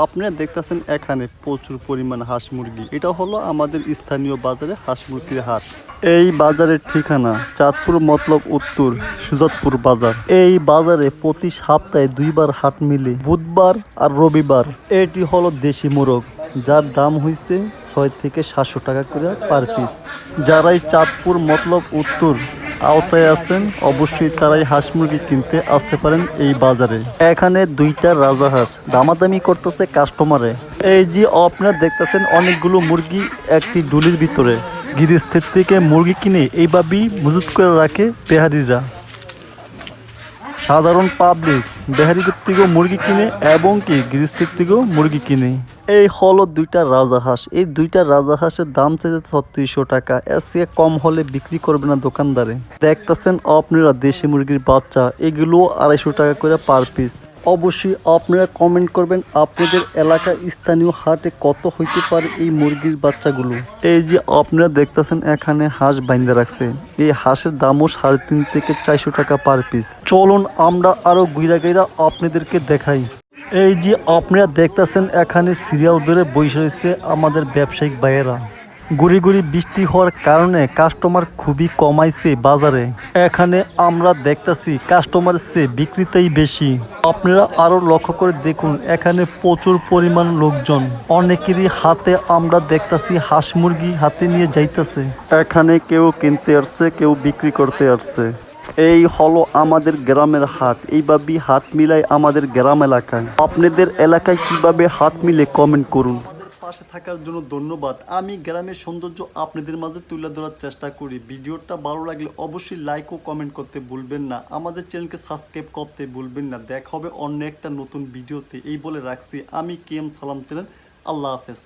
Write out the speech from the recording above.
আপনারা দেখতেছেন এখানে প্রচুর পরিমাণ হাঁস মুরগি। এটা হলো আমাদের স্থানীয় বাজারে হাঁস মুরগির হাট। এই বাজারের ঠিকানা চাঁদপুর মতলব উত্তর সুজাতপুর বাজার। এই বাজারে প্রতি সপ্তাহে দুইবার হাট মিলে, বুধবার আর রবিবার। এটি হলো দেশি মোরগ, যার দাম হয়েছে ছয় থেকে সাতশো টাকা করে পার পিস যারাই চাঁদপুর মতলব উত্তর আওতায় আছেন। অবশ্যই তারাই হাঁস মুরগি কিনতে আসতে পারেন এই বাজারে। এখানে দুইটা রাজা হাঁস দামাদামি করতেছে কাস্টমারে এই যে আপনার দেখতেছেন অনেকগুলো মুরগি একটি ডুলির ভিতরে। গিরিস্থের থেকে মুরগি কিনে এইভাবেই মজুত করে রাখে বেহারিরা সাধারণ পাবলিক বেহারিদের থেকেও মুরগি কিনে এবং কি গৃহস্থের থেকেও মুরগি কিনে। এই হলো দুইটা রাজা হাঁস। এই দুইটা রাজা হাঁসের দাম চাইছে ছত্রিশশো টাকা। এর থেকে কম হলে বিক্রি করবে না দোকানদারে। দেখতেছেন আপনারা দেশি মুরগির বাচ্চা। এগুলো আড়াইশো টাকা করে পার পিস অবশ্যই আপনারা কমেন্ট করবেন আপনাদের এলাকা স্থানীয় হাটে কত হইতে পারে এই মুরগির বাচ্চাগুলো। এই যে আপনারা দেখতেছেন এখানে হাঁস বাইন্দা রাখছে। এই হাঁসের দামও সাড়ে তিন থেকে চারশো টাকা পার পিস চলুন আমরা আরও গুইরা গাইরা আপনাদেরকে দেখাই। এই যে আপনারা দেখতেছেন এখানে সিরিয়াল ধরে বসে রয়েছে আমাদের ব্যবসায়িক ভাইয়েরা। গুড়ি গুড়ি বৃষ্টি হওয়ার কারণে কাস্টমার খুবই কমাইছে বাজারে। এখানে আমরা দেখতেছি কাস্টমার চেয়ে বিক্রিতেই বেশি। আপনারা আরও লক্ষ্য করে দেখুন, এখানে প্রচুর পরিমাণ লোকজন। অনেকেরই হাতে আমরা দেখতাছি হাঁস মুরগি হাতে নিয়ে যাইতেছে। এখানে কেউ কিনতে আসছে, কেউ বিক্রি করতে আসছে। এই হলো আমাদের গ্রামের হাট। এইভাবেই হাট মিলাই আমাদের গ্রাম এলাকায়। আপনাদের এলাকায় কীভাবে হাট মিলে কমেন্ট করুন। পাশে থাকার জন্য ধন্যবাদ। আমি গ্রামের সৌন্দর্য আপনাদের মাঝে তুলে ধরার চেষ্টা করি। ভিডিওটা ভালো লাগলে অবশ্যই লাইক ও কমেন্ট করতে ভুলবেন না। আমাদের চ্যানেলকে সাবস্ক্রাইব করতে ভুলবেন না। দেখা হবে অন্য একটা নতুন ভিডিওতে। এই বলে রাখছি। আমি কে এম সালাম চ্যানেল। আল্লাহ হাফেজ।